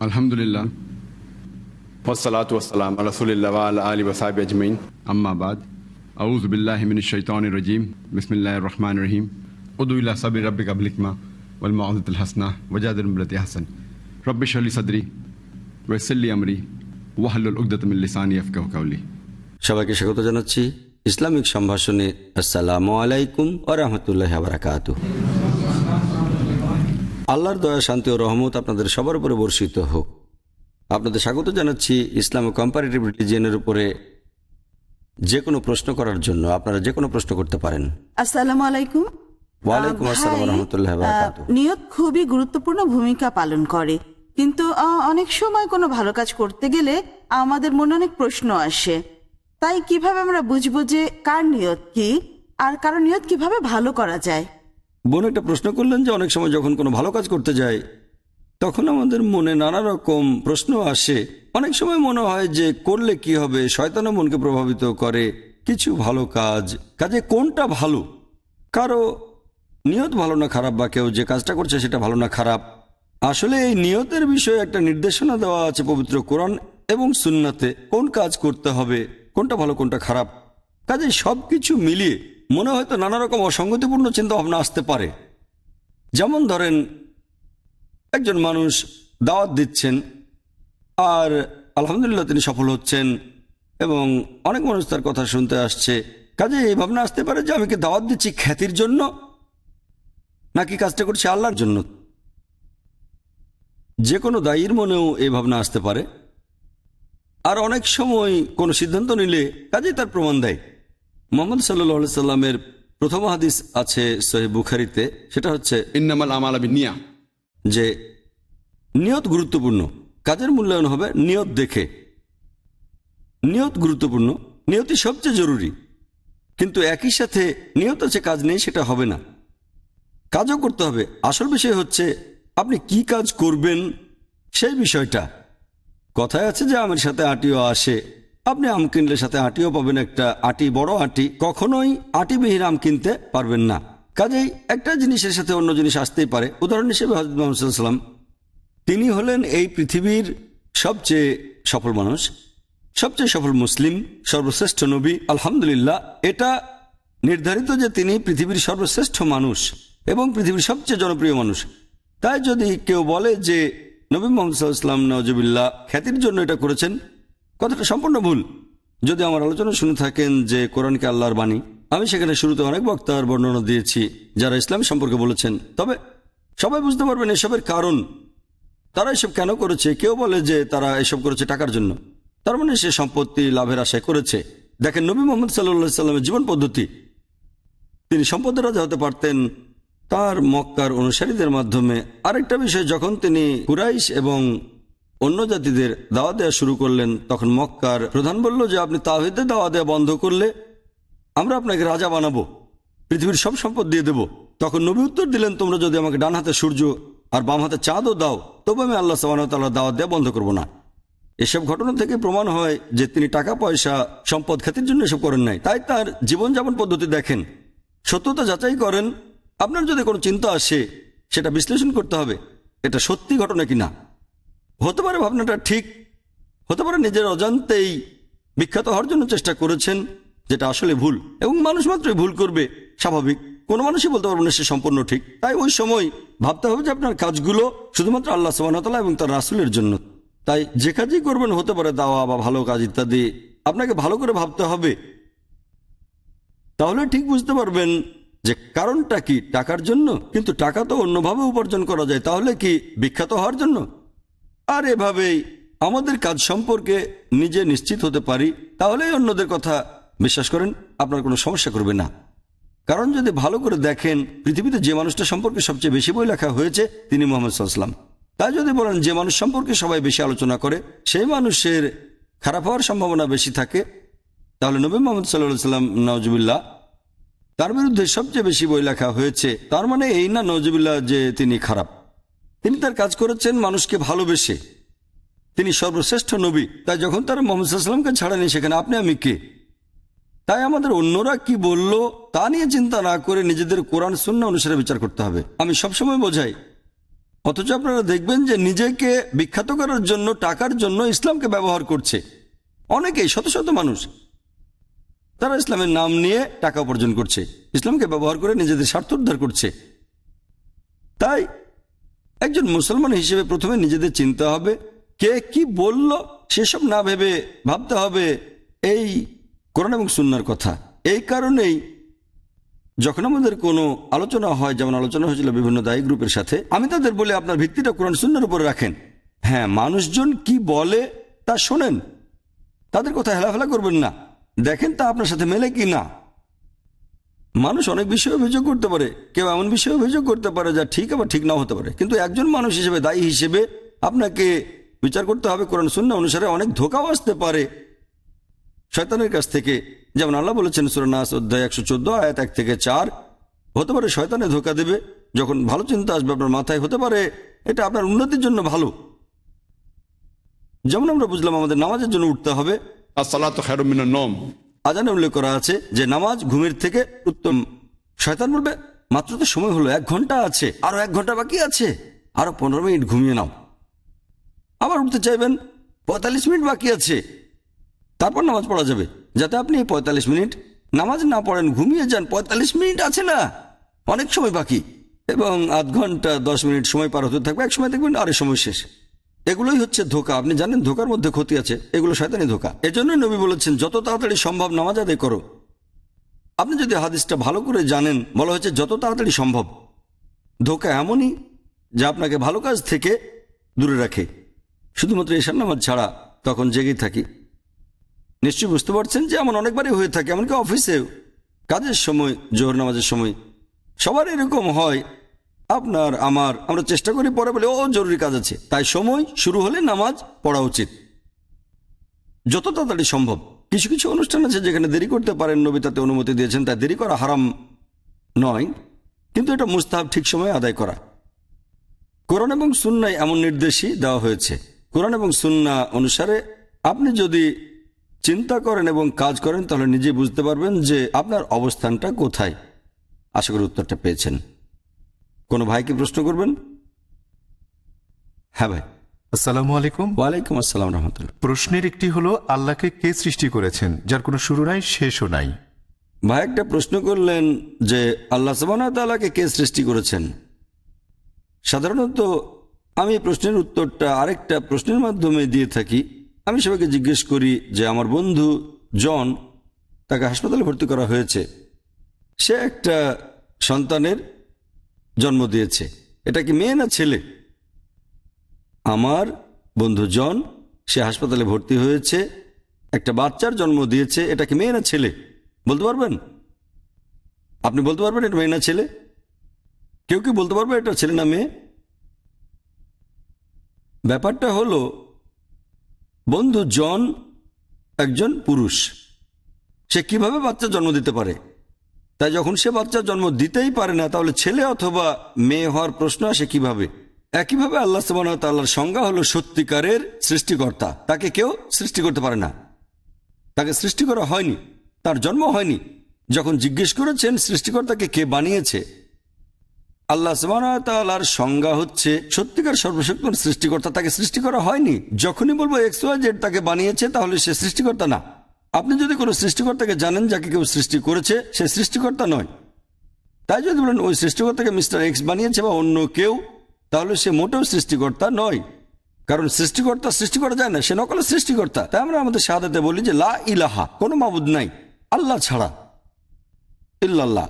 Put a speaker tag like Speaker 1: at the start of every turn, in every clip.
Speaker 1: আলহামদুলিল্লাহ والصلاة والسلام على رسول الله وعلى آله وصحبه أجمعين أما بعد أعوذ بالله من الشيطان الرجيم بسم الله الرحمن الرحيم ادعو إلى صبر ربك بالحكمة والموعظة الحسنة وجادل بالتي أحسن رب اشرح لي صدري ويسر لي أمري واحلل عقدة من لساني يفقهوا قولي
Speaker 2: সবাইকে স্বাগত জানাচ্ছি ইসলামিক সম্ভাষণে আসসালামু আলাইকুম ও রহমতুল্লাহ বারাকাত আল্লাহর দয়া শান্তি ও রহমত আপনাদের সবার উপরে বর্ষিত হোক। আপনাদের স্বাগত জানাচ্ছি ইসলাম ও কম্পারেটিভ রিলিজিয়নের উপরে যে কোনো প্রশ্ন করার জন্য। আপনারা যে কোনো প্রশ্ন করতে পারেন।
Speaker 3: আসসালামু আলাইকুম।
Speaker 2: ওয়ালাইকুম আসসালাম রহমতুল্লাহ
Speaker 3: নিয়ত খুবই গুরুত্বপূর্ণ ভূমিকা পালন করে। কিন্তু অনেক সময় কোনো ভালো কাজ করতে গেলে আমাদের মনে অনেক প্রশ্ন আসে। তাই কীভাবে আমরা বুঝব যে কার নিয়ত কি আর কারও নিয়ত কীভাবে ভালো করা যায়?
Speaker 2: বোন একটা প্রশ্ন করলেন যে অনেক সময় যখন কোনো ভালো কাজ করতে যাই তখন আমাদের মনে নানা রকম প্রশ্ন আসে। অনেক সময় মনে হয় যে করলে কি হবে? শয়তানও মনকে প্রভাবিত করে। কিছু ভালো কাজ। কাজে কোনটা ভালো? কারও নিয়ত ভালো না খারাপ বা কেউ যে কাজটা করছে সেটা ভালো না খারাপ। আসলে এই নিয়তের বিষয়ে একটা নির্দেশনা দেওয়া আছে পবিত্র কোরআন এবং সুন্নাতে। কোন কাজ করতে হবে? কোনটা ভালো, কোনটা খারাপ? কাজে সব কিছু মিলিয়ে মনে হয়তো নানা রকম অসঙ্গতিপূর্ণ চিন্তা ভাবনা আসতে পারে। যেমন ধরেন, একজন মানুষ দাওয়াত দিচ্ছেন আর আলহামদুলিল্লাহ তিনি সফল হচ্ছেন এবং অনেক মানুষ তার কথা শুনতে আসছে। কাজে এই ভাবনা আসতে পারে যে আমি কি দাওয়াত দিচ্ছি খ্যাতির জন্য, নাকি কাজটা করছি আল্লাহর জন্য? যে কোনো দায়ীর মনেও এই ভাবনা আসতে পারে। আর অনেক সময় কোনো সিদ্ধান্ত নিলে কাজেই তার প্রমাণ দেয়। মোহাম্মদ সাল্লি সাল্লামের প্রথম হাদিস আছে সোহেব বুখারিতে সেটা হচ্ছে
Speaker 1: ইন্নামাল আমাল নিয়া
Speaker 2: যে নিয়ত গুরুত্বপূর্ণ। কাজের মূল্যায়ন হবে নিয়ত দেখে। নিয়ত গুরুত্বপূর্ণ নিয়তই সবচেয়ে জরুরি। কিন্তু একই সাথে নিয়ত আছে কাজ নেই সেটা হবে না। কাজও করতে হবে। আসল বিষয় হচ্ছে আপনি কি কাজ করবেন সেই বিষয়টা। কথায় আছে যে আমার সাথে আটিও আসে। আপনি আম কিনলে সাথে আটিও পাবেন একটা আটি, বড় আটি। কখনোই আটিবিহীন আম কিনতে পারবেন না। কাজেই একটা জিনিসের সাথে অন্য জিনিস আসতেই পারে। উদাহরণ হিসেবে হজরত মোহাম্মদ সাল্লাম তিনি হলেন এই পৃথিবীর সবচেয়ে সফল মানুষ, সবচেয়ে সফল মুসলিম, সর্বশ্রেষ্ঠ নবী, আলহামদুলিল্লাহ। এটা নির্ধারিত যে তিনি পৃথিবীর সর্বশ্রেষ্ঠ মানুষ এবং পৃথিবীর সবচেয়ে জনপ্রিয় মানুষ। তাই যদি কেউ বলে যে নবী মোহাম্মদ সাল্লাম নজবিল্লা খ্যাতির জন্য এটা করেছেন কথাটা সম্পূর্ণ ভুল। যদি আমার আলোচনা শুনে থাকেন যে কোরআনকে আল্লাহর বাণী, আমি সেখানে শুরুতে অনেক বক্তার বর্ণনা দিয়েছি, যারা ইসলাম সম্পর্কে বলেছেন। তবে সবাই বুঝতে পারবেন এসবের কারণ। তারা এসব কেন করেছে? কেউ বলে যে তারা এসব করেছে টাকার জন্য। তার মানে সে সম্পত্তি লাভের আশায় করেছে। দেখেন নবী মোহাম্মদ সাল্লা সাল্লামের জীবন পদ্ধতি। তিনি সম্পদের রাজা হতে পারতেন, তার মক্কার অনুসারীদের মাধ্যমে। আরেকটা বিষয়, যখন তিনি কুরাইশ এবং অন্য জাতিদের দাওয়া দেওয়া শুরু করলেন। তখন মক্কার প্রধান বলল যে, আপনি তাহিদে দাওয়া দেওয়া বন্ধ করলে আমরা আপনাকে রাজা বানাবো, পৃথিবীর সব সম্পদ দিয়ে দেব। তখন নবী উত্তর দিলেন, তোমরা যদি আমাকে ডান হাতে সূর্য আর বাম হাতে চাঁদও দাও, তবে আমি আল্লাহ সাবান দাওয়াত দেওয়া বন্ধ করব না। এসব ঘটনা থেকে প্রমাণ হয় যে, তিনি টাকা পয়সা সম্পদ খ্যাতির জন্য এসব করেন নাই। তাই তার জীবনযাপন পদ্ধতি দেখেন। সত্যতা যাচাই করেন, আপনার যদি কোনো চিন্তা আসে, সেটা বিশ্লেষণ করতে হবে, এটা সত্যি ঘটনা কিনা। হতে পারে ভাবনাটা ঠিক, হতে পারে নিজের অজান্তেই বিখ্যাত হওয়ার জন্য চেষ্টা করেছেন, যেটা আসলে ভুল। এবং মানুষ মাত্রই ভুল করবে, স্বাভাবিক। কোনো মানুষই বলতে পারবে না সে সম্পূর্ণ ঠিক। তাই ওই সময় ভাবতে হবে যে আপনার কাজগুলো শুধুমাত্র আল্লাহ সুবাহতাল্লাহ এবং তার রাসুলের জন্য। তাই যে কাজই করবেন, হতে পারে দাওয়া বা ভালো কাজ ইত্যাদি, আপনাকে ভালো করে ভাবতে হবে। তাহলে ঠিক বুঝতে পারবেন যে কারণটা কি, টাকার জন্য? কিন্তু টাকা তো অন্যভাবে উপার্জন করা যায়। তাহলে কি বিখ্যাত হওয়ার জন্য? আর এভাবেই আমাদের কাজ সম্পর্কে নিজে নিশ্চিত হতে পারি, তাহলেই অন্যদের কথা বিশ্বাস করেন, আপনার কোনো সমস্যা করবে না। কারণ যদি ভালো করে দেখেন, পৃথিবীতে যে মানুষটা সম্পর্কে সবচেয়ে বেশি বই লেখা হয়েছে, তিনি মোহাম্মদ সাল্লাম তাই যদি বলেন যে মানুষ সম্পর্কে সবাই বেশি আলোচনা করে, সেই মানুষের খারাপ হওয়ার সম্ভাবনা বেশি থাকে, তাহলে নবী মোহাম্মদ সাল্লাহ সাল্লাম নওয়াজুবিল্লাহ তার বিরুদ্ধে সবচেয়ে বেশি বই লেখা হয়েছে, তার মানে এই না নওয়াজুবিল্লাহ যে তিনি খারাপ। তিনি তার কাজ করেছেন মানুষকে ভালোবেসে। তিনি সর্বশ্রেষ্ঠ নবী। তাই যখন তারা মোহাম্মদ সাল্লামকে ছাড়েনি, সেখানে আপনি আমি কে? তাই আমাদের অন্যরা কি বলল, তা নিয়ে চিন্তা না করে নিজেদের কোরআন শূন্য অনুসারে বিচার করতে হবে। আমি সবসময় বোঝাই। অথচ আপনারা দেখবেন যে নিজেকে বিখ্যাত করার জন্য, টাকার জন্য ইসলামকে ব্যবহার করছে। অনেকেই, শত শত মানুষ। তারা ইসলামের নাম নিয়ে টাকা উপার্জন করছে। ইসলামকে ব্যবহার করে নিজেদের স্বার্থ উদ্ধার করছে। তাই একজন মুসলমান হিসেবে প্রথমে নিজেদের চিন্তা হবে, কে কি বলল সেসব না ভেবে ভাবতে হবে। এই কোরআন এবং সুন্নার কথা। এই কারণেই যখন আমাদের কোনো আলোচনা হয়, যেমন আলোচনা হয়েছিল বিভিন্ন দায়ী গ্রুপের সাথে, আমি তাদের বলে, আপনার ভিত্তিটা কোরআন সুন্নার উপরে রাখেন। হ্যাঁ মানুষজন কি বলে তা শোনেন। তাদের কথা হেলাফেলা করবেন না। দেখেন তা আপনার সাথে মেলে কি না। মানুষ অনেক বিষয়ে অভিযোগ করতে পারে, কেউ এমন বিষয়ে অভিযোগ করতে পারে যা ঠিক আবার ঠিক নাও হতে পারে। কিন্তু একজন মানুষ হিসেবে, দায়ী হিসেবে আপনাকে বিচার করতে হবে কোরআন শূন্য অনুসারে অনেক ধোকাও আসতে পারে। শয়তানের কাছ থেকে, যেমন আল্লাহ বলেছেন সুরনাস অধ্যায় একশো চোদ্দ, আয়াত এক থেকে চার, হতে পারে শয়তানে ধোকা দেবে, যখন ভালো চিন্তা আসবে আপনার মাথায়, হতে পারে এটা আপনার উন্নতির জন্য ভালো। যেমন আমরা বুঝলাম আমাদের নামাজের জন্য উঠতে হবে।
Speaker 1: খায়রুম মিনান নওম
Speaker 2: আজানে উল্লেখ করা আছে যে নামাজ ঘুমের থেকে উত্তম। শয়তান বলবে, মাত্র তো সময় হলো, এক ঘণ্টা আছে, আরও এক ঘণ্টা বাকি আছে, আরও পনেরো মিনিট ঘুমিয়ে নাও। আবার উঠতে চাইবেন, পঁয়তাল্লিশ মিনিট বাকি আছে, তারপর নামাজ পড়া যাবে। যাতে আপনি পঁয়তাল্লিশ মিনিট নামাজ না পড়েন, ঘুমিয়ে যান, পঁয়তাল্লিশ মিনিট আছে না, অনেক সময় বাকি। এবং আধ ঘণ্টা, দশ মিনিট সময় পার হতে থাকবে এক সময় দেখবেন আরে সময় শেষ। এগুলোই হচ্ছে ধোকা। আপনি জানেন ধোকার মধ্যে ক্ষতি আছে, এগুলো শয়তানি ধোকা। এজন্যই নবী বলেছেন, যত তাড়াতাড়ি সম্ভব নামাজ আদায় করো। আপনি যদি হাদিসটা ভালো করে জানেন, বলা হচ্ছে যত তাড়াতাড়ি সম্ভব। ধোকা এমনই যা আপনাকে ভালো কাজ থেকে দূরে রাখে। শুধুমাত্র এশার নামাজ ছাড়া তখন জেগেই থাকি। নিশ্চয়ই বুঝতে পারছেন যে এমন অনেকবারই হয়ে থাকে, এমনকি অফিসেও কাজের সময়, জোহর নামাজের সময়, সবার এরকম হয় আপনার, আমার, আমরা চেষ্টা করি পরে বলে, ও জরুরি কাজ আছে। তাই সময় শুরু হলে নামাজ পড়া উচিত। যত তাড়াতাড়ি সম্ভব। কিছু কিছু অনুষ্ঠান আছে যেখানে দেরি করতে পারেন, নবী তাতে অনুমতি দিয়েছেন, তাই দেরি করা হারাম নয়। কিন্তু এটা মুস্তাহাব ঠিক সময়ে আদায় করা। কোরআন এবং সুন্নায় এমন নির্দেশই দেওয়া হয়েছে। কোরআন এবং সুন্না অনুসারে আপনি যদি চিন্তা করেন এবং কাজ করেন, তাহলে নিজে বুঝতে পারবেন যে আপনার অবস্থানটা কোথায়। আশা করি উত্তরটা পেয়েছেন। কোনো ভাইকে প্রশ্ন করবেন? হ্যাঁ ভাই।
Speaker 4: আসসালামু আলাইকুম।
Speaker 2: ওয়ালাইকুম আসসালাম রহমতুল্লাহ।
Speaker 4: প্রশ্নের একটি হলো আল্লাহকে কে সৃষ্টি করেছেন যার কোনো শুরু নাই শেষও নাই?
Speaker 2: ভাই একটা প্রশ্ন করলেন যে আল্লাহ সাবানা তালাকে কে সৃষ্টি করেছেন? সাধারণত আমি প্রশ্নের উত্তরটা আরেকটা প্রশ্নের মাধ্যমে দিয়ে থাকি। আমি সবাইকে জিজ্ঞেস করি যে আমার বন্ধু জন তাকে হাসপাতালে ভর্তি করা হয়েছে। সে একটা সন্তানের জন্ম দিয়েছে। এটা কি মেয়ে না ছেলে? আমার বন্ধু জন, সে হাসপাতালে ভর্তি হয়েছে, একটা বাচ্চার জন্ম দিয়েছে, এটা কি মেয়ে না ছেলে? বলতে পারবেন? আপনি বলতে পারবেন এটা মেয়ে না ছেলে? কেউ কি বলতে পারবে এটা ছেলে না মেয়ে? ব্যাপারটা হলো, বন্ধু জন একজন পুরুষ। সে কীভাবে বাচ্চা জন্ম দিতে পারে? তাই যখন সে বাচ্চা জন্ম দিতেই পারে না, তাহলে ছেলে অথবা মেয়ে হওয়ার প্রশ্ন আসে কীভাবে? একইভাবে আল্লাহ তাল্লাহর সংজ্ঞা হলো সত্যিকারের সৃষ্টিকর্তা। তাকে কেউ সৃষ্টি করতে পারে না। তাকে সৃষ্টি করা হয়নি, তার জন্ম হয়নি। যখন জিজ্ঞেস করেছেন সৃষ্টিকর্তাকে কে বানিয়েছে, আল্লাহ তাআলার সংজ্ঞা হচ্ছে সত্যিকার সর্বশক্তিমান সৃষ্টিকর্তা। তাকে সৃষ্টি করা হয়নি। যখনই বলব এক্স জেড তাকে বানিয়েছে, তাহলে সে সৃষ্টিকর্তা না। আপনি যদি কোনো সৃষ্টিকর্তাকে জানেন যাকে কেউ সৃষ্টি করেছে, সে সৃষ্টিকর্তা নয়। তাই যদি বলেন, ওই সৃষ্টিকর্তাকে মিস্টার এক্স বানিয়েছে বা অন্য কেউ, তাহলে সে মোটেও সৃষ্টিকর্তা নয়। কারণ সৃষ্টিকর্তা সৃষ্টি করা যায় না, সে নকল সৃষ্টিকর্তা। তাই আমরা আমাদের সাদাতে বলি যে, লা ইলাহা, কোনো মাবুদ নাই, আল্লাহ ছাড়া, ইল্লাল্লাহ।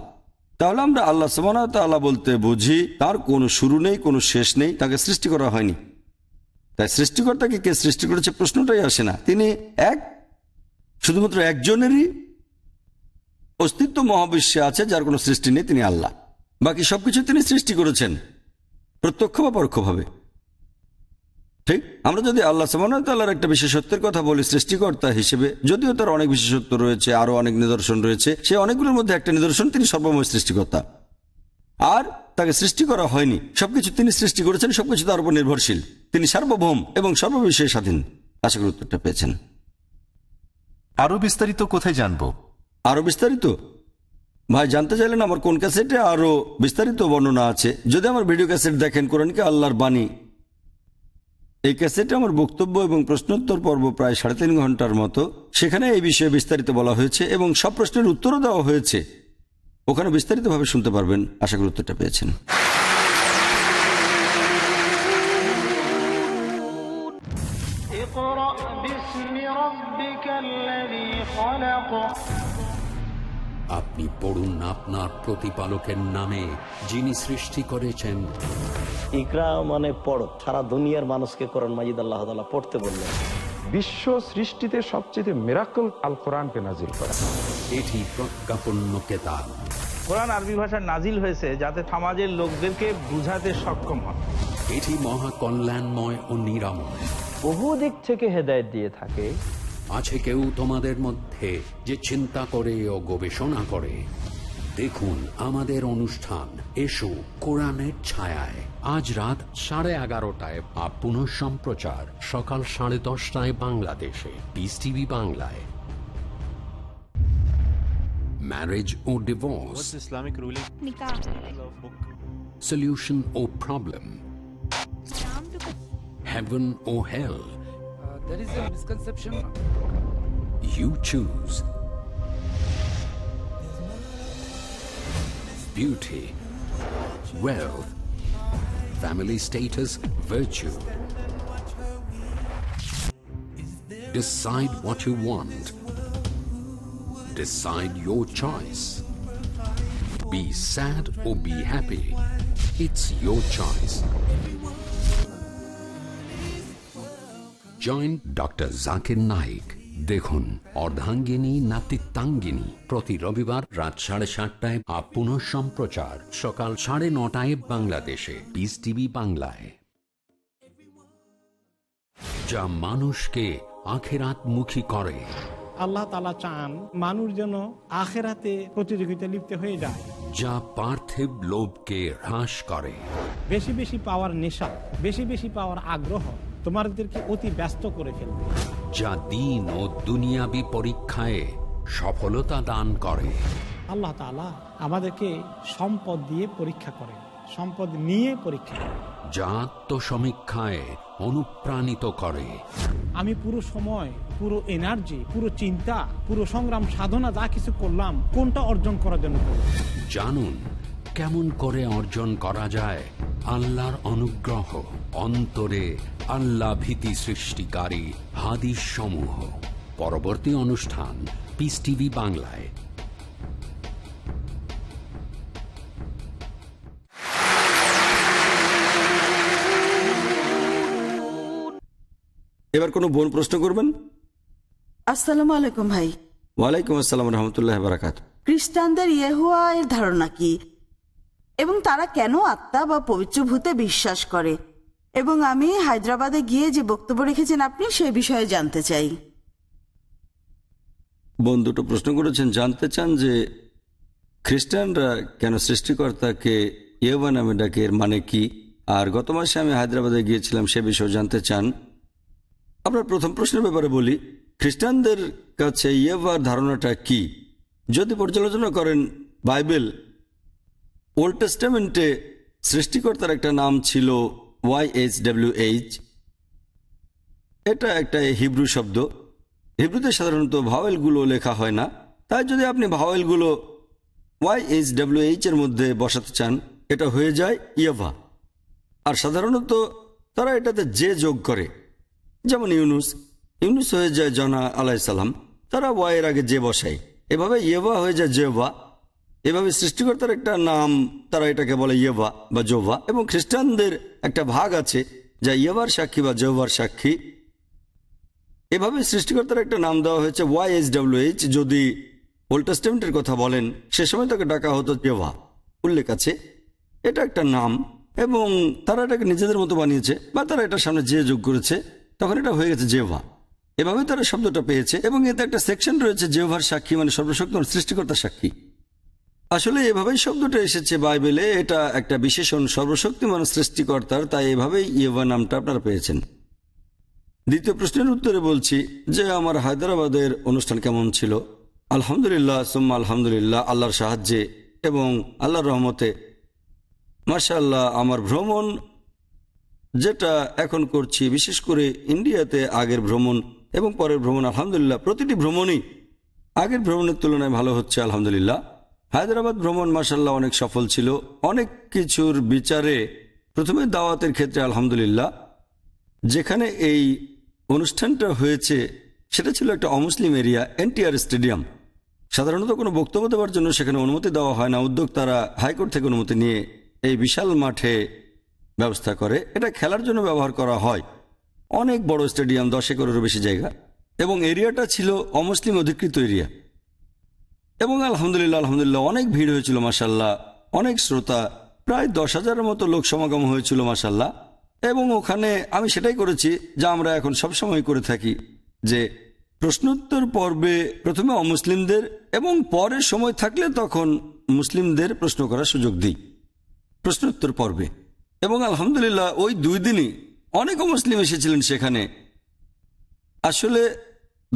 Speaker 2: তাহলে আমরা আল্লাহ সমানা বলতে বুঝি, তার কোনো শুরু নেই, কোনো শেষ নেই, তাকে সৃষ্টি করা হয়নি। তাই সৃষ্টিকর্তাকে কে সৃষ্টি করেছে প্রশ্নটাই আসে না। তিনি এক শুধুমাত্র একজনেরই অস্তিত্ব মহাবিশ্বে আছে, যার কোনো সৃষ্টি নেই, তিনি আল্লাহ। বাকি সবকিছু তিনি সৃষ্টি করেছেন, প্রত্যক্ষ বা পরোক্ষভাবে। ঠিক? আমরা যদি আল্লাহ সামান্লার একটা বিশেষত্বের কথা বলি, সৃষ্টিকর্তা হিসেবে, যদিও তার অনেক বিশেষত্ব রয়েছে আরও অনেক নিদর্শন রয়েছে, সে অনেকগুলোর মধ্যে একটা নিদর্শন, তিনি সর্বময় সৃষ্টিকর্তা। আর তাকে সৃষ্টি করা হয়নি। সবকিছু তিনি সৃষ্টি করেছেন, সবকিছু তার উপর নির্ভরশীল। তিনি সার্বভৌম এবং সর্ববিষয়ে স্বাধীন। আশা করি উত্তরটা পেয়েছেন।
Speaker 4: আরও বিস্তারিত কোথায় জানব?
Speaker 2: আরও বিস্তারিত? ভাই, জানতে চাইলেন আমার কোন ক্যাসেটে আরও বিস্তারিত বর্ণনা আছে? যদি আমার ভিডিও ক্যাসেট দেখেন কোরআনকে আল্লাহর বাণী। এই ক্যাসেটে আমার বক্তব্য এবং প্রশ্নোত্তর পর্ব প্রায় সাড়ে তিন ঘণ্টার মতো। সেখানে এই বিষয়ে বিস্তারিত বলা হয়েছে এবং সব প্রশ্নের উত্তরও দেওয়া হয়েছে। ওখানে বিস্তারিতভাবে শুনতে পারবেন। আশা করি উত্তরটা পেয়েছেন।
Speaker 5: আপনি পড়ুন আপনার প্রতিপালকের নামে যিনি সৃষ্টি করেছেন।
Speaker 6: ইকরা মানে পড়ো সারা দুনিয়ার মানুষকে কোরআন মাজিদ আল্লাহ পড়তে বললেন।
Speaker 7: বিশ্ব সৃষ্টিতে সবচেয়ে মেরাকল আল কোরআনকে নাজিল করা।
Speaker 5: এটি প্রজ্ঞাপন্য কেতাব।
Speaker 8: কোরআন আরবি ভাষায় নাজিল হয়েছে যাতে সমাজের লোকদেরকে বুঝাতে সক্ষম হয়
Speaker 5: এটি মহা কল্যাণময় ও নিরাময়।
Speaker 6: বহু দিক থেকে হেদায়েত দিয়ে থাকে
Speaker 5: আছে কেউ তোমাদের মধ্যে যে চিন্তা করে ও গবেষণা করে? দেখুন আমাদের অনুষ্ঠান। এসো কোরআনের ছায়ায়। আজ রাত সাড়ে এগারোটায় বা পুনঃ সম্প্রচার। সকাল সাড়ে দশটায় বাংলাদেশে। পিস টিভি বাংলায়। ম্যারেজ ও ডিভোর্স
Speaker 9: ইসলামিক রুলিং
Speaker 5: সলিউশন ও প্রবলেম heaven ও hell?
Speaker 10: There is a misconception.
Speaker 5: you choose. Beauty wealth family status virtue. Decide what you want. Decide your choice. Be sad or be happy. It's your choice join doctor Zakir Naik দেখুন অর্ধাঙ্গিনী নাতিত্বাঙ্গিনী। প্রতি রবিবার রাত সাড়ে সাতটায় up পুনঃ সম্প্রচার। সকাল সাড়ে নটায় বাংলাদেশে। পিস টিভি বাংলায়। যা মানুষকে আখেরাত মুখী করে।
Speaker 11: আল্লাহ তালা চান মানুষ যেন আখেরাতে প্রতিযোগিতা লিপ্ত হয়ে যায়।
Speaker 5: যা পার্থিব লোভকে হ্রাস করে।
Speaker 11: বেশি বেশি পাওয়ার নেশা বেশি বেশি পাওয়ার আগ্রহ। তোমাদেরকে অতি ব্যস্ত করে ফেলবে।
Speaker 5: যা দিন ও দুনিয়াবি পরীক্ষায় সফলতা দান করে।
Speaker 11: আল্লাহ তালা আমাদেরকে সম্পদ দিয়ে পরীক্ষা করে সম্পদ নিয়ে পরীক্ষা করেন।
Speaker 5: যা আত্মসমীক্ষায় অনুপ্রাণিত করে।
Speaker 11: আমি পুরো সময় পুরো এনার্জি পুরো চিন্তা পুরো সংগ্রাম সাধনা যা কিছু করলাম কোনটা অর্জন করার জন্য
Speaker 5: জানুন কেমন করে অর্জন করা যায় আল্লাহর অনুগ্রহ। অন্তরে আল্লাহ ভীতি সৃষ্টিকারী হাদিস সমূহ। পরবর্তী অনুষ্ঠান পিস টিভি বাংলায়।
Speaker 2: এবার কোনো বোন প্রশ্ন করবেন?
Speaker 3: আসসালামু আলাইকুম ভাই।
Speaker 2: ওয়ালাইকুম আসসালাম রহমতুল্লাহ বারাকাত।
Speaker 3: খ্রিস্টানদের ইয়েহুয়া এর ধারণা কি? এবং তারা কেন আত্মা বা পবিত্র ভূতে বিশ্বাস করে? এবং আমি হায়দ্রাবাদে গিয়ে যে বক্তব্য রেখেছেন আপনি সে বিষয়ে জানতে চাই।
Speaker 2: বোন দুটো প্রশ্ন করেছেন। জানতে চান যে খ্রিস্টানরা কেন সৃষ্টিকর্তাকে ইয়েবা নামে ডাকে, এর মানে কি? আর গত মাসে আমি হায়দ্রাবাদে গিয়েছিলাম, সে বিষয়ে জানতে চান। আপনার প্রথম প্রশ্নের ব্যাপারে বলি, খ্রিস্টানদের কাছে ইয়েবার ধারণাটা কি? যদি পর্যালোচনা করেন, বাইবেল ওল্ড টেস্টামেন্টে সৃষ্টিকর্তার একটা নাম ছিল ওয়াই এইচ ডাব্লিউ এইচ এটা একটা হিব্রু শব্দ। হিব্রুতে সাধারণত ভাওয়েলগুলো লেখা হয় না। তাই যদি আপনি ভাওয়েলগুলো ওয়াই এইচ ডাব্লিউ এইচ এর মধ্যে বসাতে চান, এটা হয়ে যায় ইয়েভা। আর সাধারণত তারা এটাতে যে যোগ করে, যেমন ইউনুস। ইউনুস হয়ে যায় জনা আলাইসাল্লাম তারা ওয়াইয়ের আগে যে বসায়। এভাবে ইয়েভা হয়ে যায় জেভা এভাবে সৃষ্টিকর্তার একটা নাম, তারা এটাকে বলে ইয়েভা বা জোভা, এবং খ্রিস্টানদের একটা ভাগ আছে যা ইয়েভার সাক্ষী বা জোভার সাক্ষী। এভাবে সৃষ্টিকর্তার একটা নাম দেওয়া হয়েছে ওয়াই ডাব্লিউ এইচ। যদি ওল্ড টেস্টামেন্টের কথা বলেন, সে সময় তাকে ডাকা হতো জেভা। উল্লেখ আছে, এটা একটা নাম, এবং তারা এটাকে নিজেদের মতো বানিয়েছে, বা তারা এটা সামনে যে যোগ করেছে, তখন এটা হয়ে গেছে জেভা। এভাবে তারা শব্দটা পেয়েছে, এবং এতে একটা সেকশন রয়েছে জেভার সাক্ষী মানে সর্বশক্ত সৃষ্টিকর্তার সাক্ষী। আসলে এভাবেই শব্দটা এসেছে বাইবেলে। এটা একটা বিশেষণ সর্বশক্তিমান সৃষ্টিকর্তার, তাই এভাবেই ইয়েভা নামটা আপনারা পেয়েছেন। দ্বিতীয় প্রশ্নের উত্তরে বলছি যে, আমার হায়দ্রাবাদের অনুষ্ঠান কেমন ছিল? আলহামদুলিল্লাহ, সুম্মা আলহামদুলিল্লাহ, আল্লাহর সাহায্যে এবং আল্লাহর রহমতে। মাশাআল্লাহ, আমার ভ্রমণ যেটা এখন করছি, বিশেষ করে ইন্ডিয়াতে আগের ভ্রমণ এবং পরের ভ্রমণ, আলহামদুলিল্লাহ, প্রতিটি ভ্রমণই আগের ভ্রমণের তুলনায় ভালো হচ্ছে, আলহামদুলিল্লাহ। হায়দ্রাবাদ ভ্রমণ মাসাল্লাহ অনেক সফল ছিল। অনেক কিছুর বিচারে প্রথমে দাওয়াতের ক্ষেত্রে আলহামদুলিল্লাহ। যেখানে এই অনুষ্ঠানটা হয়েছে, সেটা ছিল একটা অমুসলিম এরিয়া, এনটিআর স্টেডিয়াম। সাধারণত কোনো বক্তব্য দেওয়ার জন্য সেখানে অনুমতি দেওয়া হয় না। উদ্যোক্তারা হাইকোর্ট থেকে অনুমতি নিয়ে এই বিশাল মাঠে ব্যবস্থা করে। এটা খেলার জন্য ব্যবহার করা হয়। অনেক বড় স্টেডিয়াম, দশ একরেরও বেশি জায়গা। এবং এরিয়াটা ছিল অমুসলিম অধিকৃত এরিয়া। এবং আলহামদুলিল্লাহ আলহামদুলিল্লাহ, অনেক ভিড় হয়েছিল মাসাল্লাহ অনেক শ্রোতা, প্রায় দশ হাজারের মতো লোক সমাগম হয়েছিল মাসাল্লাহ এবং ওখানে আমি সেটাই করেছি যা আমরা এখন সবসময় করে থাকি, যে প্রশ্নোত্তর পর্বে প্রথমে অমুসলিমদের এবং পরের সময় থাকলে তখন মুসলিমদের প্রশ্ন করার সুযোগ দিই, প্রশ্নোত্তর পর্বে। এবং আলহামদুলিল্লাহ, ওই দুই দিনই অনেক মুসলিম এসেছিলেন সেখানে। আসলে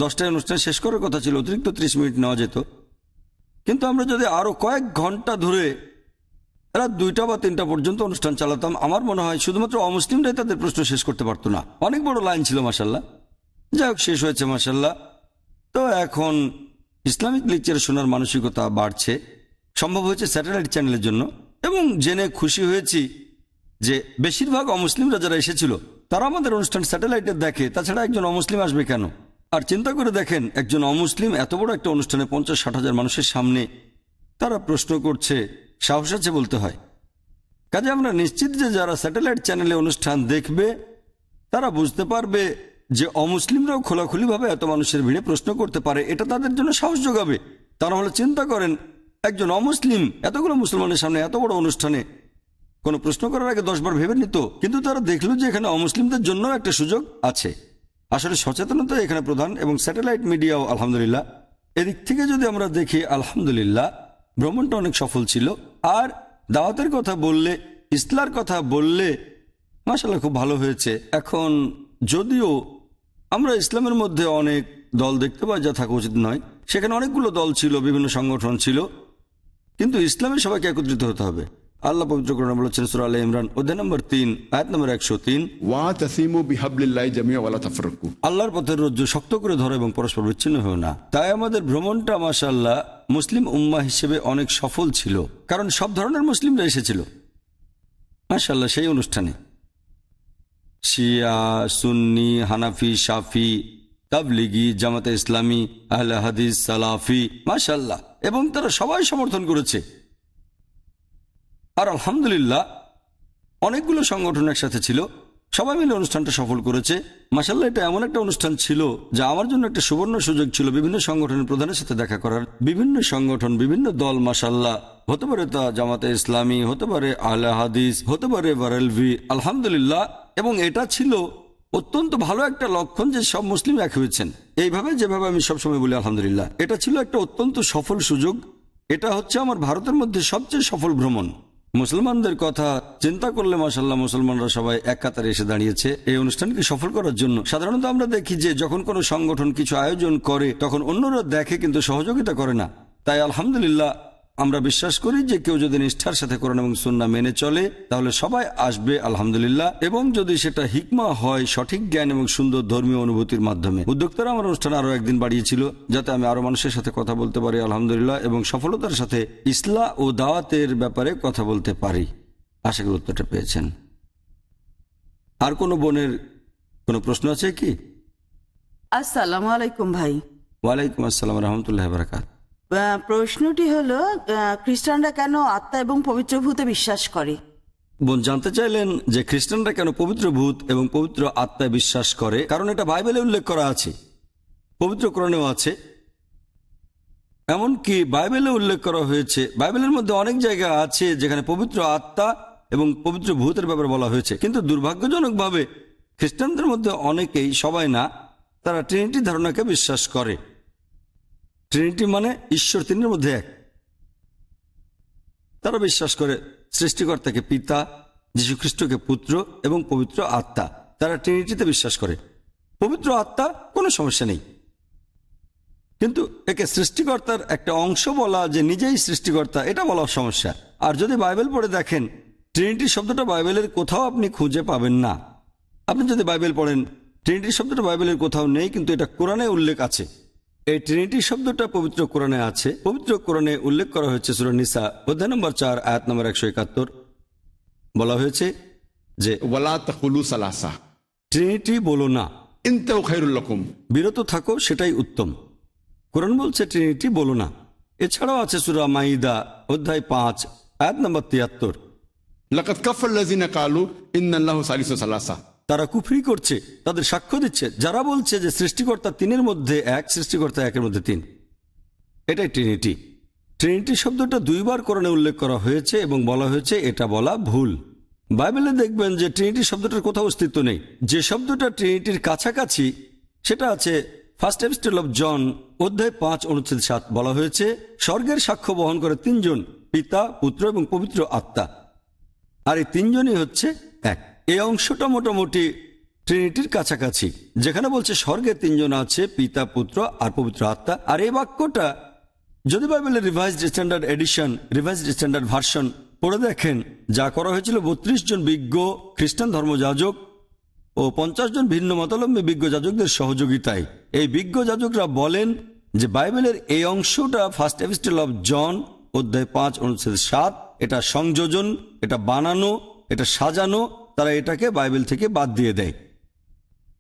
Speaker 2: দশটায় অনুষ্ঠান শেষ করার কথা ছিল, অতিরিক্ত ত্রিশ মিনিট নেওয়া যেত। কিন্তু আমরা যদি আরও কয়েক ঘণ্টা ধরে রাত দুইটা বা তিনটা পর্যন্ত অনুষ্ঠান চালাতাম, আমার মনে হয় শুধুমাত্র অমুসলিমরাই তাদের প্রশ্ন শেষ করতে পারতো না। অনেক বড় লাইন ছিল মাসাল্লাহ যাই হোক শেষ হয়েছে মাসাল্লাহ তো এখন ইসলামিক লেকচার শোনার মানসিকতা বাড়ছে। সম্ভব হয়েছে স্যাটেলাইট চ্যানেলের জন্য। এবং জেনে খুশি হয়েছি যে বেশিরভাগ অমুসলিমরা যারা এসেছিল, তারা আমাদের অনুষ্ঠান স্যাটেলাইটে দেখে। তাছাড়া একজন অমুসলিম আসবে কেন? আর চিন্তা করে দেখেন, একজন অমুসলিম এত বড় একটা অনুষ্ঠানে পঞ্চাশ, ষাট হাজার মানুষের সামনে তারা প্রশ্ন করছে, সাহস আছে বলতে হয়। কাজে আমরা নিশ্চিত যে যারা স্যাটেলাইট চ্যানেলে অনুষ্ঠান দেখবে, তারা বুঝতে পারবে যে অমুসলিমরাও খোলাখুলিভাবে এত মানুষের ভিড়ে প্রশ্ন করতে পারে, এটা তাদের জন্য সাহস যোগাবে। তারা হলে চিন্তা করেন, একজন অমুসলিম, এতগুলো মুসলমানের সামনে এত বড় অনুষ্ঠানে কোনো প্রশ্ন করার আগে দশবার ভেবে নিত, কিন্তু তারা দেখল যে এখানে অমুসলিমদের জন্য একটা সুযোগ আছে। আসলে সচেতনতা এখানে প্রধান এবং স্যাটেলাইট মিডিয়াও আলহামদুলিল্লাহ। এদিক থেকে যদি আমরা দেখি, আলহামদুলিল্লাহ, ভ্রমণটা অনেক সফল ছিল। আর দাওয়াতের কথা বললে, ইসলার কথা বললে মাসাল্লাহ খুব ভালো হয়েছে। এখন যদিও আমরা ইসলামের মধ্যে অনেক দল দেখতে পাই যা থাকা উচিত নয়। সেখানে অনেকগুলো দল ছিল, বিভিন্ন সংগঠন ছিল। কিন্তু ইসলামে সবাইকে একত্রিত হতে হবে। আল্লাহ পবিত্র বলেছেন সুরা আল ইমরান অধ্যায় নম্বর আয়াত নম্বর একশো তিন। আল্লাহর পথের রজ্জু শক্ত করে ধরো এবং পরস্পর বিচ্ছিন্ন হও না। তাই আমাদের ভ্রমণটা মুসলিম উম্মা হিসেবে অনেক সফল ছিল কারণ সব ধরনের মুসলিমরা এসেছিল। মাসাল্লাহ সেই অনুষ্ঠানে। শিয়া সুন্নি হানাফি শাফি তাবলিগি জামাতে ইসলামী আহলে হাদিস সালাফি মাসাল্লাহ এবং তারা সবাই সমর্থন করেছে। আর আলহামদুলিল্লাহ, অনেকগুলো সংগঠন একসাথে ছিল। সবাই মিলে অনুষ্ঠানটা সফল করেছে। মাসাল্লাহ এটা এমন একটা অনুষ্ঠান ছিল যা আমার জন্য একটা সুবর্ণ সুযোগ ছিল বিভিন্ন সংগঠনের প্রধানের সাথে দেখা করার। বিভিন্ন সংগঠন, বিভিন্ন দল মাসাল্লাহ হতে পারে তা জামাতে ইসলামী, হতে পারে আল্লাহ হাদিস, হতে পারে বারেলভি আলহামদুলিল্লাহ। এবং এটা ছিল অত্যন্ত ভালো একটা লক্ষণ যে সব মুসলিম এক হয়েছেন। এইভাবে, যেভাবে আমি সবসময় বলি, আলহামদুলিল্লাহ। এটা ছিল একটা অত্যন্ত সফল সুযোগ। এটা হচ্ছে আমার ভারতের মধ্যে সবচেয়ে সফল ভ্রমণ। মুসলমানদের কথা চিন্তা করলে মাসাল্লাহ মুসলমানরা সবাই এক কাতারে এসে দাঁড়িয়েছে। এই অনুষ্ঠানকে সফল করার জন্য সাধারণত আমরা দেখি যে যখন কোনো সংগঠন কিছু আয়োজন করে, তখন অন্যরা দেখে কিন্তু সহযোগিতা করে না। তাই আলহামদুলিল্লাহ আমরা বিশ্বাস করি যে কেউ যদি নিষ্ঠার সাথে কোরআন এবং সুন্না মেনে চলে তাহলে সবাই আসবে আলহামদুলিল্লাহ। এবং যদি সেটা হিকমা হয় সঠিক জ্ঞান এবং সুন্দর ধর্মীয় অনুভূতির মাধ্যমে। উদ্যোক্তারা আমার অনুষ্ঠান আরও একদিন বাড়িয়েছিল যাতে আমি আরও মানুষের সাথে কথা বলতে পারি আলহামদুলিল্লাহ এবং সফলতার সাথে ইসলা ও দাওয়াতের ব্যাপারে কথা বলতে পারি। আশা করি উত্তরটা পেয়েছেন। আর কোনো বোনের কোনো প্রশ্ন আছে কি?
Speaker 3: আসসালামু আলাইকুম ভাই।
Speaker 2: ওয়ালাইকুম আসসালাম রহমতুল্লাহ বারাকাত
Speaker 3: প্রশ্নটি হলো খ্রিস্টানরা কেন আত্মা এবং পবিত্র ভূতে বিশ্বাস করে?
Speaker 2: বোন, জানতে চাইলেন যে খ্রিস্টানরা কেন পবিত্র ভূত এবং পবিত্র আত্মায় বিশ্বাস করে? কারণ এটা বাইবেলে উল্লেখ করা আছে। পবিত্র কোরআনেও আছে। এমনকি বাইবেলে উল্লেখ করা হয়েছে, বাইবেলের মধ্যে অনেক জায়গা আছে যেখানে পবিত্র আত্মা এবং পবিত্র ভূতের ব্যাপারে বলা হয়েছে। কিন্তু দুর্ভাগ্যজনকভাবে খ্রিস্টানদের মধ্যে অনেকেই, সবাই না, তারা ট্রিনিটি ধারণাকে বিশ্বাস করে। ট্রিনিটি মানে ঈশ্বর তিনের মধ্যে এক। তারা বিশ্বাস করে সৃষ্টিকর্তাকে পিতা, যীশুখ্রিস্টকে পুত্র এবং পবিত্র আত্মা। তারা ট্রিনিটিতে বিশ্বাস করে। পবিত্র আত্মা কোনো সমস্যা নেই। কিন্তু একে সৃষ্টিকর্তার একটা অংশ বলা, যে নিজেই সৃষ্টিকর্তা, এটা বলা সমস্যা। আর যদি বাইবেল পড়ে দেখেন ট্রিনিটি শব্দটা বাইবেলের কোথাও আপনি খুঁজে পাবেন না। আপনি যদি বাইবেল পড়েন ট্রিনিটি শব্দটা বাইবেলের কোথাও নেই, কিন্তু এটা কোরআনে উল্লেখ আছে। এই ট্রিনিটি শব্দটা পবিত্র কোরআনে আছে। পবিত্র কোরআনে উল্লেখ করা হয়েছে সুরা নিসা অধ্যায় নম্বর চার আয়াত নম্বর একশো একাত্তর। বলা হয়েছে যে
Speaker 1: ওয়ালা সালাসা।
Speaker 2: ট্রিনিটি বলো না।
Speaker 1: ইনতাও
Speaker 2: বিরত থাকো সেটাই উত্তম। কোরআন বলছে ট্রিনিটি বলো না। এছাড়াও আছে সুরা মাইদা অধ্যায় পাঁচ আয়াত নম্বর তিয়াত্তর।
Speaker 1: লাকাদ কাফার লাযিনা কালু ইন্নাল্লাহু সালিসু সালাসা।
Speaker 2: তারা কুফরি করছে, তাদের সাক্ষ্য দিচ্ছে। যারা বলছে যে সৃষ্টিকর্তা তিনের মধ্যে এক, সৃষ্টিকর্তা একের মধ্যে তিন। এটাই ট্রিনিটি ট্রিনিটি শব্দটা দুইবার কোরআনে উল্লেখ করা হয়েছে এবং বলা হয়েছে, এটা বলা ভুল। বাইবেলে দেখবেন যে ট্রিনিটি শব্দটার কোথাও অস্তিত্ব নেই। যে শব্দটা ট্রিনিটির কাছাকাছি, সেটা আছে ফার্স্ট এপিস্টল অফ জন অধ্যায় পাঁচ, অনুচ্ছেদ সাত। বলা হয়েছে, স্বর্গের সাক্ষ্য বহন করে তিনজন, পিতা, পুত্র এবং পবিত্র আত্মা। আর এই তিনজনই হচ্ছে এক। এই অংশটা মোটামুটি ট্রিনিটির কাছাকাছি, যেখানে বলছে স্বর্গে তিনজন আছে, পিতা, পুত্র আর পবিত্র আত্মা। আর এই বাক্যটা যদি বাইবেলের revised standard edition revised standard version পড়ে দেখেন, যা করা হয়েছিল বত্রিশ জন বিজ্ঞ খ্রিস্টান ধর্মযাজক ও পঞ্চাশ জন ভিন্ন মতালম্বী বিজ্ঞ যাজকদের সহযোগিতায়। এই বিজ্ঞ যাজকরা বলেন যে বাইবেলের এই অংশটা ফার্স্ট এপিস্টল অফ জন অধ্যায় পাঁচ, অনুচ্ছেদ সাত, এটা সংযোজন, এটা বানানো, এটা সাজানো তারা এটাকে বাইবেল থেকে বাদ দিয়ে দেয়।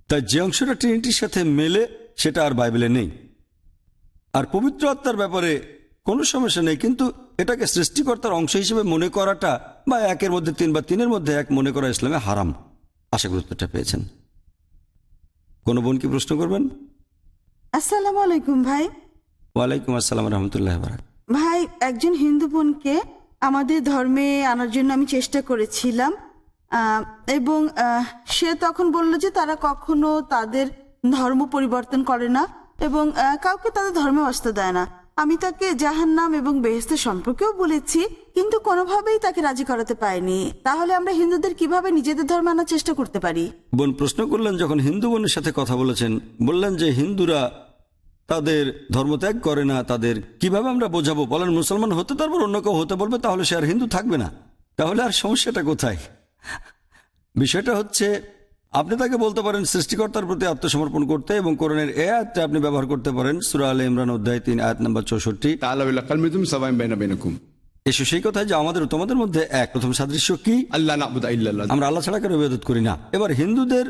Speaker 2: তাই যে অংশটা ট্রিনিটির সাথে মেলে সেটা আর বাইবেলে নেই। আর পবিত্র আত্মার ব্যাপারে কোনো সমস্যা নেই কিন্তু এটাকে সৃষ্টিকর্তার অংশ হিসেবে মনে করাটা বা একের মধ্যে তিন বা তিনের মধ্যে এক মনে করা ইসলামে হারাম। আশা গুরুত্বটা পেয়েছেন। কোনো বোন কি প্রশ্ন করবেন?
Speaker 3: আসসালাম আলাইকুম ভাই।
Speaker 2: ওয়ালাইকুম আসসালাম রহমতুল্লাহ
Speaker 3: ভাই একজন হিন্দু বোনকে আমাদের ধর্মে আনার জন্য আমি চেষ্টা করেছিলাম। এবং সে তখন বলল যে তারা কখনো তাদের ধর্ম পরিবর্তন করে না এবং কাউকে তাদের ধর্মে বাস্ত দেয় না। আমি তাকে জাহান্নাম এবং বেহেস্তের সম্পর্কেও বলেছি, কিন্তু কোনোভাবেই তাকে রাজি করাতে পারিনি। তাহলে আমরা হিন্দুদের কীভাবে নিজেদের ধর্মে আনার চেষ্টা করতে পারি?
Speaker 2: বোন, প্রশ্ন করলেন যখন হিন্দু বোনের সাথে কথা বলেছেন, বললেন যে হিন্দুরা তাদের ধর্মত্যাগ করে না, তাদের কীভাবে আমরা বোঝাবো? বলেন, মুসলমান হতে তারপর অন্য কেউ হতে বলবে, তাহলে সে আর হিন্দু থাকবে না। তাহলে আর সমস্যাটা কোথায়? বিষয়টা হচ্ছে আপনি তাকে বলতে পারেন সৃষ্টিকর্তার প্রতি আত্মসমর্পণ করতে এবং কোরআনের এ আয়াতটা আপনি ব্যবহার করতে পারেন সুরা আল ইমরান অধ্যায় তিন আয়াত নাম্বার চৌষট্টি। এসো সেই কথা যে আমাদের তোমাদের মধ্যে এক। প্রথম সাদৃশ্য কি?
Speaker 1: আল্লাহ
Speaker 2: আমরা আল্লাহ ছাড়া কেন ইবাদত করি না। এবার হিন্দুদের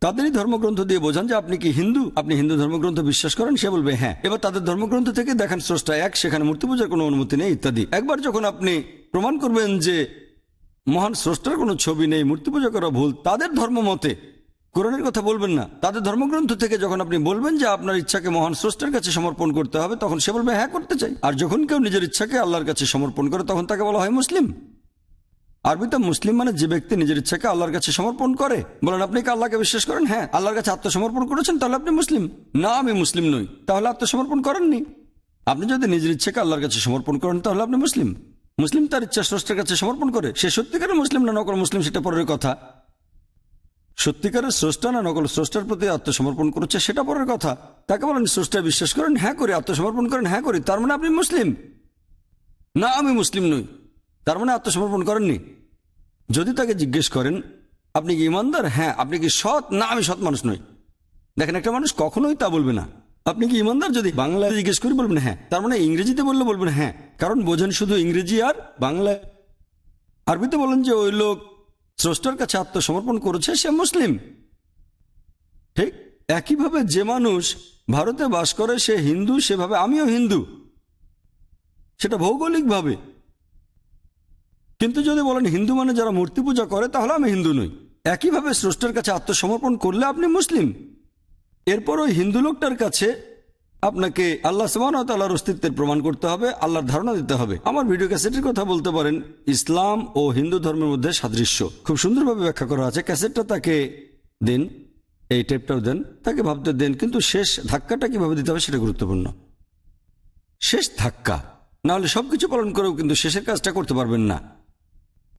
Speaker 2: তাদেরই ধর্মগ্রন্থ দিয়ে বোঝান যে আপনি কি হিন্দু? আপনি হিন্দু ধর্মগ্রন্থ বিশ্বাস করেন সে বলবে হ্যাঁ। এবার তাদের ধর্মগ্রন্থ থেকে দেখেন স্রষ্টা এক সেখানে মূর্তি পূজার কোনো অনুমতি নেই ইত্যাদি। একবার যখন আপনি প্রমাণ করবেন যে মহান স্রষ্টার কোনো ছবি নেই, মূর্তি পূজা করা ভুল। তাদের ধর্ম মতে, কোরআনের কথা বলবেন না। তাদের ধর্মগ্রন্থ থেকে যখন আপনি বলবেন যে আপনার ইচ্ছাকে মহান স্রষ্টার কাছে সমর্পণ করতে হবে, তখন সে বলবে হ্যাঁ করতে চাই। আর যখন কেউ নিজের ইচ্ছাকে আল্লাহর কাছে সমর্পণ করে, তখন তাকে বলা হয় মুসলিম। আরবিতে মুসলিম মানে যে ব্যক্তি নিজের ইচ্ছাকে আল্লাহর কাছে সমর্পণ করে। বলেন, আপনি কি আল্লাহকে বিশ্বাস করেন? হ্যাঁ আল্লাহর কাছে আত্মসমর্পণ করেছেন, তাহলে আপনি মুসলিম। না, আমি মুসলিম নই, তাহলে আত্মসমর্পণ করেননি। আপনি যদি নিজের ইচ্ছাকে আল্লাহর কাছে সমর্পণ করেন, তাহলে আপনি মুসলিম। মুসলিম তার ইচ্ছা স্রষ্টার কাছে সমর্পণ করে। সে সত্যিকারের মুসলিম না নকল মুসলিম সেটা পরের কথা? সত্যিকারের স্রষ্টা না নকল স্রষ্টার প্রতি আত্মসমর্পণ করেছে সেটা পরের কথা। তাকে বলেন স্রষ্টা বিশ্বাস করেন হ্যাঁ করি, আত্মসমর্পণ করেন হ্যাঁ করি। তার মানে আপনি মুসলিম? না, আমি মুসলিম নই। তার মানে আত্মসমর্পণ করেননি। যদি তাকে জিজ্ঞেস করেন, আপনি কি ইমানদার? হ্যাঁ আপনি কি সৎ? না, আমি সৎ মানুষ নই। দেখেন, একটা মানুষ কখনোই তা বলবে না। আপনি কি ইমানদার যদি বাংলায় জিজ্ঞেস করি বলবেন হ্যাঁ। তার মানে ইংরেজিতে বললে বলবেন হ্যাঁ। কারণ বোঝেন শুধু ইংরেজি আর বাংলায় আরবিতে বলেন যে, ওই লোক স্রষ্টার কাছে আত্মসমর্পণ করেছে, সে মুসলিম। ঠিক একইভাবে যে মানুষ ভারতে বাস করে, সে হিন্দু, সেভাবে আমিও হিন্দু। সেটা ভৌগোলিকভাবে। কিন্তু যদি বলেন হিন্দু মানে যারা মূর্তি পূজা করে, তাহলে আমি হিন্দু নই। একইভাবে স্রষ্টার কাছে আত্মসমর্পণ করলে আপনি মুসলিম। এরপর ওই হিন্দু লোকটার কাছে আপনাকে আল্লাহ সুবাহর অস্তিত্বের প্রমাণ করতে হবে, আল্লাহর ধারণা দিতে হবে। আমার ভিডিও ক্যাসেটের কথা বলতে পারেন, ইসলাম ও হিন্দু ধর্মের মধ্যে সাদৃশ্য। খুব সুন্দরভাবে ব্যাখ্যা করা আছে, ক্যাসেটটা তাকে দিন, এই টেপটাও দেন, তাকে ভাবতে দেন, কিন্তু শেষ ধাক্কাটা কীভাবে দিতে হবে সেটা গুরুত্বপূর্ণ। শেষ ধাক্কা। না হলে সবকিছু পালন করেও কিন্তু শেষের কাজটা করতে পারবেন না।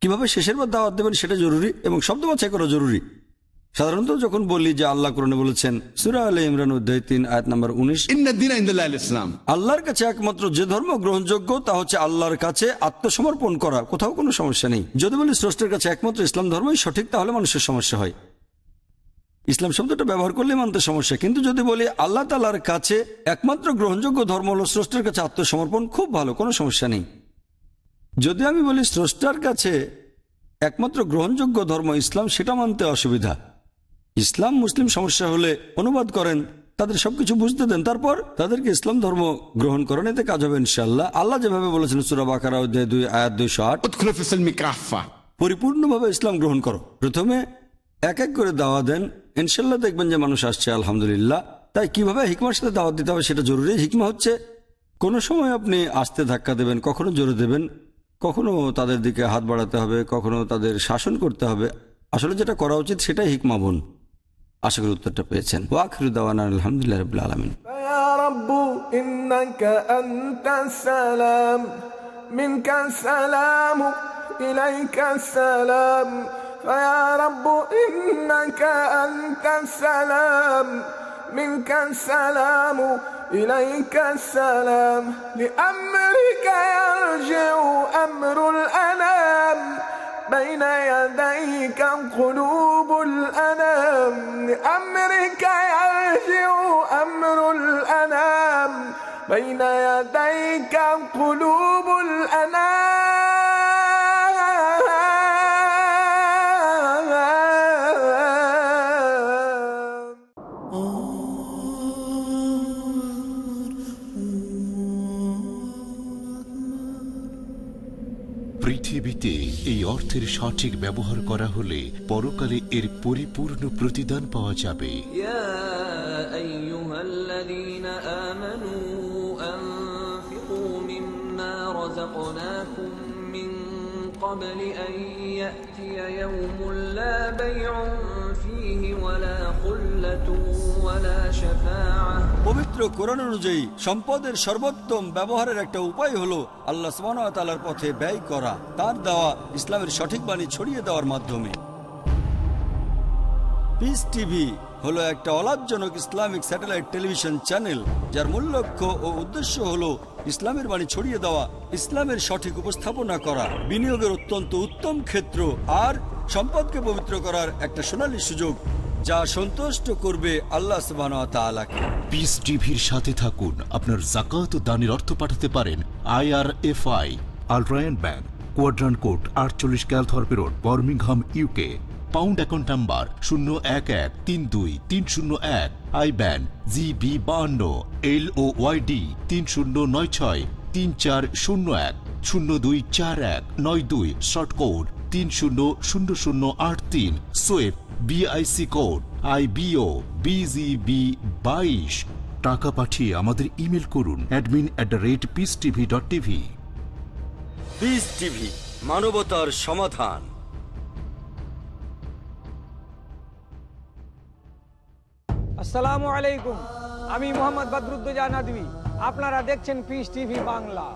Speaker 2: কীভাবে শেষের বার দাওয়াত দেবেন সেটা জরুরি এবং শব্দ বাছাই করা জরুরি। সাধারণত যখন বলি যে আল্লাহ কোরআনে বলেছেন সুরা আলী ইমরান অধ্যায় তিন আয়াত নাম্বার উনিশ
Speaker 12: ইসলাম
Speaker 2: আল্লাহর কাছে একমাত্র যে ধর্ম গ্রহণযোগ্য তা হচ্ছে আল্লাহর কাছে আত্মসমর্পণ করা। কোথাও কোনো সমস্যা নেই। যদি বলি স্রষ্টের কাছে একমাত্র ইসলাম ধর্মই সঠিক তাহলে মানুষের সমস্যা হয়। ইসলাম শব্দটা ব্যবহার করলে মানতে সমস্যা। কিন্তু যদি বলি আল্লাহ তালার কাছে একমাত্র গ্রহণযোগ্য ধর্ম হল স্রষ্টের কাছে আত্মসমর্পণ খুব ভালো কোনো সমস্যা নেই। যদি আমি বলি স্রষ্টার কাছে একমাত্র গ্রহণযোগ্য ধর্ম ইসলাম সেটা মানতে অসুবিধা। ইসলাম মুসলিম সমস্যা হলে অনুবাদ করেন তাদের সবকিছু বুঝতে দেন তারপর তাদেরকে ইসলাম ধর্ম গ্রহণ করেন এতে কাজ হবে ইনশাল্লাহ আল্লাহ যেভাবে বলেছেন সুরা বাকারা অধ্যায় দুই আয়াত দুইশো আট। পরিপূর্ণভাবে ইসলাম গ্রহণ করো। প্রথমে এক এক করে দাওয়া দেন ইনশাল্লাহ দেখবেন যে মানুষ আসছে আলহামদুলিল্লাহ। তাই কীভাবে হিকমার সাথে দাওয়াত দিতে হবে সেটা জরুরি। হিকমা হচ্ছে কোনো সময় আপনি আসতে ধাক্কা দেবেন কখনো জোরে দেবেন কখনো তাদের দিকে হাত বাড়াতে হবে কখনো তাদের শাসন করতে হবে। আসলে যেটা করা উচিত সেটাই হিকমা বোন। আশা করি উত্তরটা পেয়েছেন ওয়াখির দাওয়ান আলহামদুলিল্লাহ রবিল আলমিন
Speaker 9: يا رب إنك أنت السلام منك السلام إليك السلام فيا رب إنك أنت السلام منك السلام إليك السلام لأمرك يرجع أمر الأنام بين يديك قلوب الأنام لأمرك يرجع أمر الأنام. بين يديك قلوب الأنام
Speaker 13: পৃথিবীতে এই অর্থের সঠিক ব্যবহার করা হলে পরকালে এর পরিপূর্ণ প্রতিদান পাওয়া যাবে
Speaker 14: يا أيها الذين آمنوا أنفقوا مما رزقناكم من قبل أن يأتي يوم لا بيع فيه ولا خلة ولا شفاعة
Speaker 2: পবিত্র কোরআন অনুযায়ী সম্পদের সর্বোত্তম ব্যবহারের একটা উপায় হলো আল্লাহ তালার পথে ব্যয় করা, তার দেওয়া, ইসলামের সঠিক বাণী ছড়িয়ে দেওয়ার মাধ্যমে। পিস টিভি হলো একটা অলাভজনক ইসলামিক স্যাটেলাইট টেলিভিশন চ্যানেল, যার মূল লক্ষ্য ও উদ্দেশ্য হলো ইসলামের বাণী ছড়িয়ে দেওয়া, ইসলামের সঠিক উপস্থাপনা করা। বিনিয়োগের অত্যন্ত উত্তম ক্ষেত্র আর সম্পদকে পবিত্র করার একটা সোনালী সুযোগ। যা সন্তুষ্ট করবে আল্লাহ সুবাহ তাআলাকে।
Speaker 13: পিস টিভির সাথে থাকুন। আপনার জাকাত দানের অর্থ পাঠাতে পারেন আইআরএফআই আলট্রায়ন ব্যাংক কোয়াড্রান্ট কোড আটচল্লিশ Calthorpe road Birmingham UK pound account number শূন্য এক এক তিন দুই তিন শূন্য এক আই ব্যান জিবি বাহান্ন এল ও ওয়াইডি তিন শূন্য নয় ছয় তিন চার শূন্য এক শূন্য দুই চার এক নয় দুই শর্ট কোড তিন শূন্য শূন্য শূন্য আট তিন সোয়েব BIC code I B O B G B বাইশ। টাকা পাঠিয়ে আমাদের ইমেল করুন admin at the rate peace TV dot TV
Speaker 2: peace TV মানবতার সমাধান।
Speaker 15: আসসালামু আলাইকুম আমি মোহাম্মদ বদরুদ্দোজা নদী আপনারা দেখছেন পিস টিভি বাংলা।